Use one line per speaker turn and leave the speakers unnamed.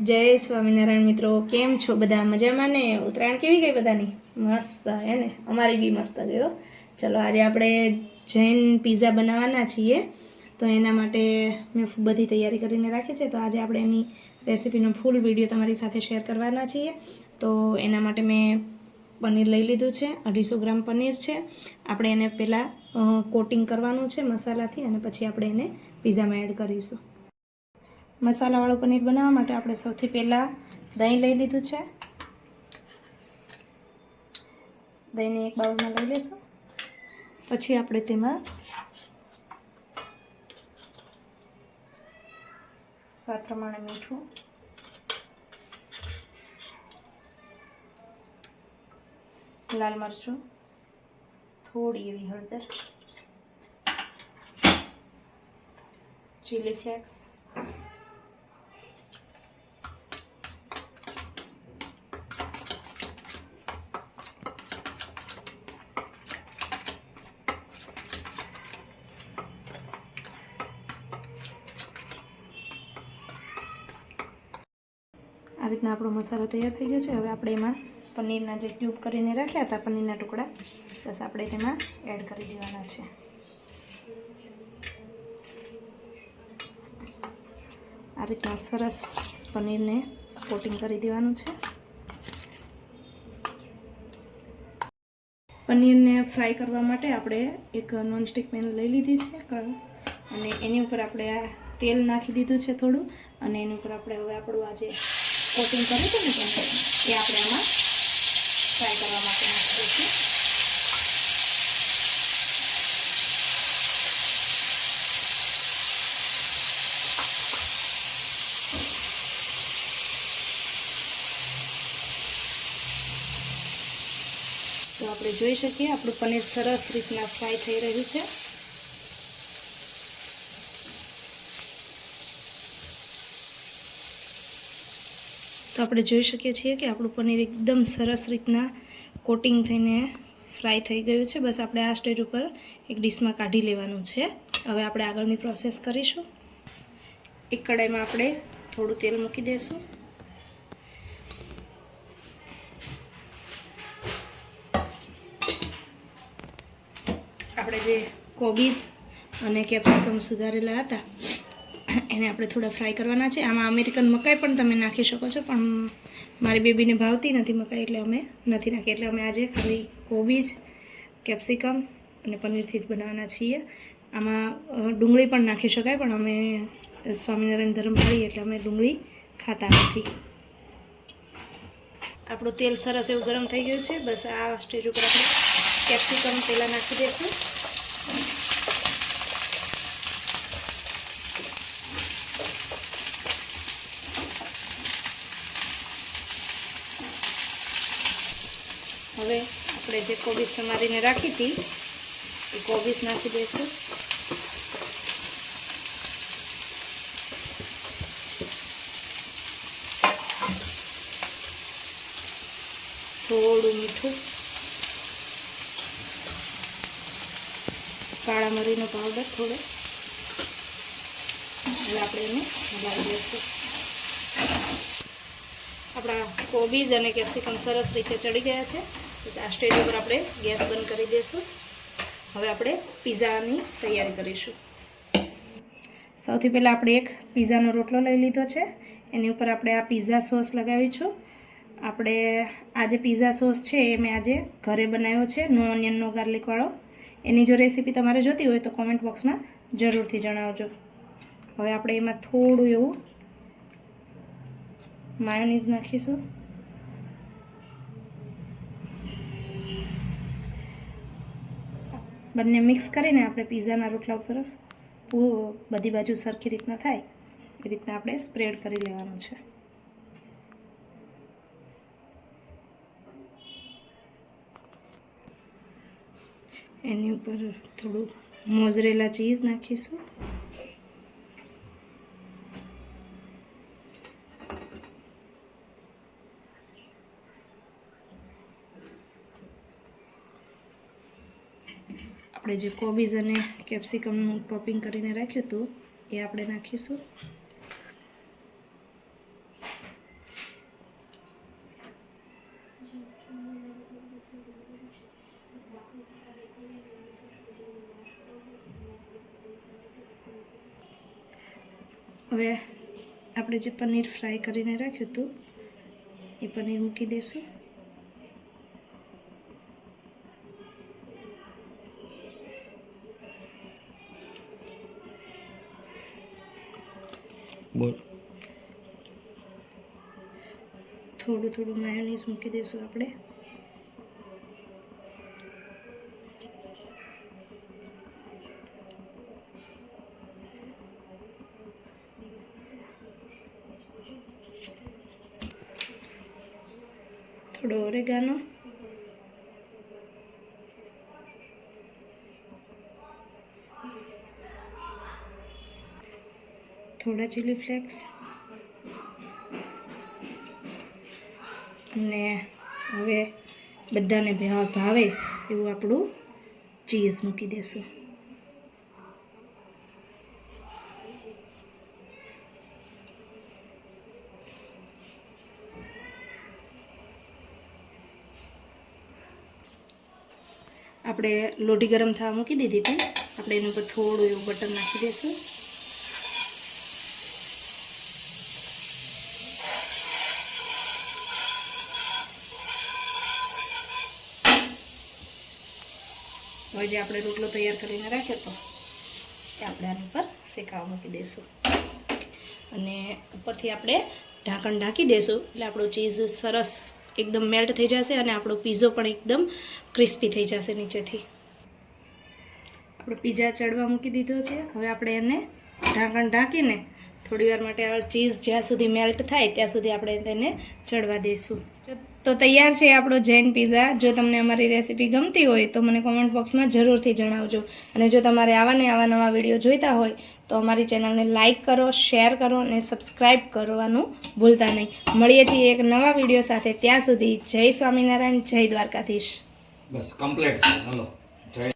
જય સ્વામિનારાયણ મિત્રો, કેમ છો બધા? મજામાં ને? ઉત્તરાયણ કેવી ગઈ બધાની? મસ્ત હે ને? અમારી બી મસ્ત ગયો ચલો, આજે આપણે જૈન પીઝા બનાવવાના છીએ. તો એના માટે મેં બધી તૈયારી કરીને રાખી છે. તો આજે આપણે એની રેસીપીનો ફૂલ વીડિયો તમારી સાથે શેર કરવાના છીએ. તો એના માટે મેં પનીર લઈ લીધું છે, અઢીસો ગ્રામ પનીર છે. આપણે એને પહેલાં કોટિંગ કરવાનું છે મસાલાથી અને પછી આપણે એને પીઝામાં એડ કરીશું. મસાલાવાળું પનીર બનાવવા માટે આપણે સૌથી પહેલાં દહીં લઈ લીધું છે. દહીંને એક બાઉલમાં લઈ લઈશું પછી આપણે તેમાં સ્વાદ પ્રમાણે મીઠું લાલ મરચું થોડી એવી હળદર ચીલી ફ્લેક્સ આ રીતના આપણો મસાલો તૈયાર થઈ ગયો છે. હવે આપણે એમાં પનીરના જે ક્યુબ કરીને રાખ્યા હતા, પનીરના ટુકડા, બસ આપણે તેમાં એડ કરી દેવાના છે. આ રીતના સરસ પનીરને કોટિંગ કરી દેવાનું છે. પનીરને ફ્રાય કરવા માટે આપણે એક નોનસ્ટિક પેન લઈ લીધી છે અને એની ઉપર આપણે આ તેલ નાખી દીધું છે થોડું. અને એની ઉપર આપણે હવે આપણું આ જે કોટિંગ કર્યું હતું ને પનીર એ આપણે આમાં ફ્રાય કરવા માટે નાખીએ છીએ. તો આપણે જોઈ શકીએ, આપણું પનીર સરસ રીતના ફ્રાય થઈ રહ્યું છે. તો આપણે જોઈ શકીએ છીએ કે આપણું પનીર એકદમ સરસ રીતના કોટિંગ થઈને ફ્રાય થઈ ગયું છે. બસ આપણે આ સ્ટેજ ઉપર એક ડીશમાં કાઢી લેવાનું છે. હવે આપણે આગળની પ્રોસેસ કરીશું. એક કડાઈમાં આપણે થોડું તેલ મૂકી દઈશું. આપણે જે કોબીઝ અને કેપ્સિકમ સુધારેલા હતા એને આપણે થોડા ફ્રાય કરવાના છે. આમાં અમેરિકન મકાઈ પણ તમે નાખી શકો છો, પણ મારી બેબીને ભાવતી નથી મકાઈ એટલે અમે નથી નાખી. એટલે અમે આજે ખાલી કોબીજ કેપ્સિકમ અને પનીરથી જ બનાવવાના છીએ. આમાં ડુંગળી પણ નાખી શકાય, પણ અમે સ્વામિનારાયણ ધર્મ પાડીએ એટલે અમે ડુંગળી ખાતા નથી. આપણું તેલ સરસ એવું ગરમ થઈ ગયું છે. બસ આ સ્ટેજ ઉપર આપણે કેપ્સિકમ પહેલાં નાખી દઈશું. હવે આપણે જે કોબીજ સમારીને રાખી હતી, એ કોબીજ નાખી દઈશું. થોડું મીઠું. કાળા મરીનો પાવડર થોડો. એટલે આપણે એને હલાવી દઈશું આપણા કોબીઝ અને કેપ્સિકમ સરસ રીતે ચડી ગયા છે. આ સ્ટેજ ઉપર આપણે ગેસ બંધ કરી દઈશું હવે આપણે પીઝાની તૈયારી કરીશું. સૌથી પહેલાં આપણે એક પીઝાનો રોટલો લઈ લીધો છે. એની ઉપર આપણે આ પીઝા સોસ લગાવીશું. આપણે આ જે પીઝા સોસ છે એ મેં આજે ઘરે બનાવ્યો છે, નો ઓનિયનનો ગાર્લિકવાળો એની જો રેસીપી તમારે જોતી હોય તો કોમેન્ટ બોક્સમાં જરૂરથી જણાવજો. હવે આપણે એમાં થોડું એવું માયોનીઝ નાખીશું. બંને મિક્સ કરીને આપણે પીઝાના રોટલા ઉપર બધી બાજુ સરખી રીતના થાય, એ રીતના આપણે સ્પ્રેડ કરી લેવાનું છે. એની ઉપર થોડું મોઝરેલા ચીઝ નાખીશું. આપણે જે કોબીઝ અને કેપ્સિકમનું ટોપિંગ કરીને રાખ્યું હતું, એ આપણે નાખીશું. હવે આપણે જે પનીર ફ્રાય કરીને રાખ્યું હતું, એ પનીર મૂકી દઈશું.
બોલ.
થોડું થોડું માયોનીઝ મૂકી દઈશું આપણે. થોડો ઓરેગાનો. થોડા ચીલી ફ્લેક્સ અને હવે બધાને ભાવે એવું આપણું ચીઝ મૂકી દેશું. આપણે લોટી ગરમ થવા મૂકી દીધી હતી. આપણે એની ઉપર થોડું એવું બટર નાખી દઈશું હવે જે આપણે રોટલો તૈયાર કરીને રાખ્યો હતો એ આપણે આની ઉપર શેકાવા મૂકી દઈશું અને ઉપરથી આપણે ઢાંકણ ઢાંકી દઈશું એટલે આપણો ચીઝ સરસ એકદમ મેલ્ટ થઈ જશે અને આપણો પીઝો પણ એકદમ ક્રિસ્પી થઈ જશે નીચેથી. આપણો પીઝા ચડવા મૂકી દીધો છે. હવે આપણે એને ઢાંકણ ઢાંકીને થોડી વાર માટે ચીઝ જ્યાં સુધી મેલ્ટ થાય ત્યાં સુધી આપણે તેને ચડવા દઈશું તો તૈયાર છે આપણો જૈન પીઝા જો તમને અમારી રેસીપી ગમતી હોય તો મને કોમેન્ટ બોક્સમાં જરૂરથી જણાવજો. અને જો તમારે આવા ને આવા નવા વીડિયો જોઈતા હોય તો અમારી ચેનલને લાઇક કરો શેર કરો અને સબસ્ક્રાઈબ કરવાનું ભૂલતા નહીં. મળીએ છીએ એક નવા વીડિયો સાથે. ત્યાં સુધી જય સ્વામિનારાયણ, જય દ્વારકાધીશ.
બસ કમ્પ્લીટ